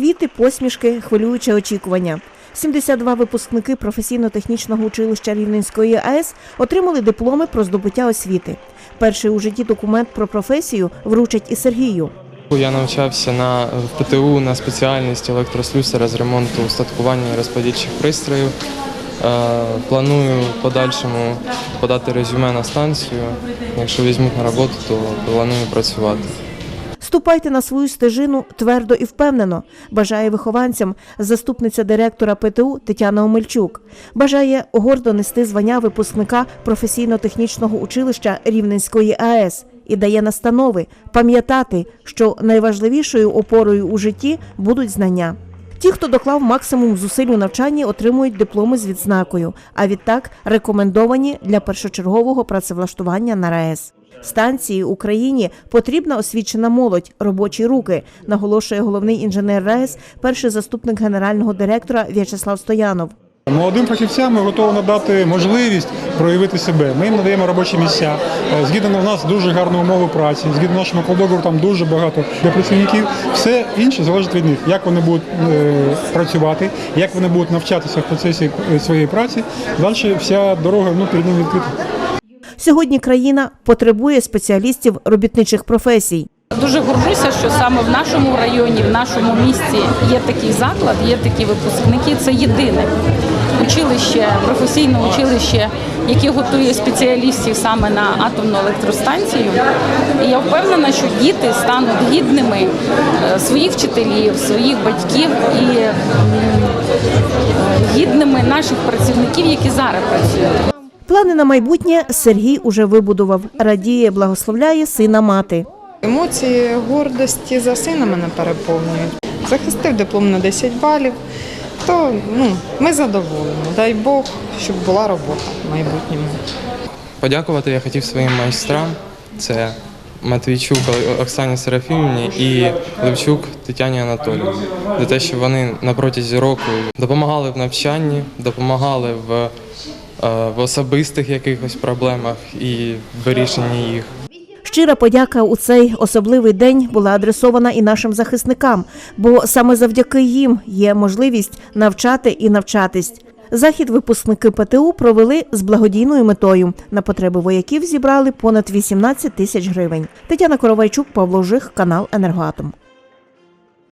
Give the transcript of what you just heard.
квіти, посмішки, хвилююче очікування. 72 випускники професійно-технічного училища Рівненської АЕС отримали дипломи про здобуття освіти. Перший у житті документ про професію вручать і Сергію. Я навчався на ПТУ на спеціальність електрослюсара з ремонту устаткування і розподільчих пристроїв. Е, Планую подальшому подати резюме на станцію. Якщо візьмуть на роботу, то планую працювати. Ступайте на свою стежину твердо і впевнено. Бажає вихованцям заступниця директора ПТУ Тетяна Омельчук. Бажає гордо нести звання випускника професійно-технічного училища Рівненської АЕС і дає настанови пам'ятати, що найважливішою опорою у житті будуть знання. Ті, хто доклав максимум зусиль у навчанні, отримують дипломи з відзнакою, а відтак рекомендовані для першочергового працевлаштування на РаЕС. Станції Україні потрібна освічена молодь, робочі руки, наголошує головний інженер РаЕС, перший заступник генерального директора В'ячеслав Стоянов. Молодим фахівцям ми готові надати можливість проявити себе. Ми їм надаємо робочі місця. Е, Згідно у нас дуже гарні умови праці. Згідно нашому колдоговору, там дуже багато для працівників. Все інше залежить від них, як вони будуть е, працювати, як вони будуть навчатися в процесі своєї праці. Далі вся дорога ну, перед ними відкрита. Сьогодні країна потребує спеціалістів робітничих професій. Дуже горжуся, що саме в нашому районі, в нашому місті є такий заклад, є такі випускники. Це єдине училище, професійне училище, яке готує спеціалістів саме на атомну електростанцію. І я впевнена, що діти стануть гідними е, своїх вчителів, своїх батьків і гідними наших працівників, які зараз працюють. Плани на майбутнє Сергій уже вибудував. Радіє, благословляє сина мати. Емоції гордості за сина мене переповнюють. Захистив диплом на 10 балів, то ну, ми задоволені. Дай Бог, щоб була робота в майбутньому. Подякувати я хотів своїм майстрам. Це Матвійчук Оксані Серафімівні і Левчук Тетяні Анатоліївні за те, що вони на протязі року допомагали в навчанні, допомагали в, в особистих якихось проблемах і вирішенні їх. Щира подяка у цей особливий день була адресована і нашим захисникам, бо саме завдяки їм є можливість навчати і навчатись. Захід випускники ПТУ провели з благодійною метою. На потреби вояків зібрали понад 18 тисяч гривень. Тетяна Коровайчук, Павло Жих, канал Енергоатом.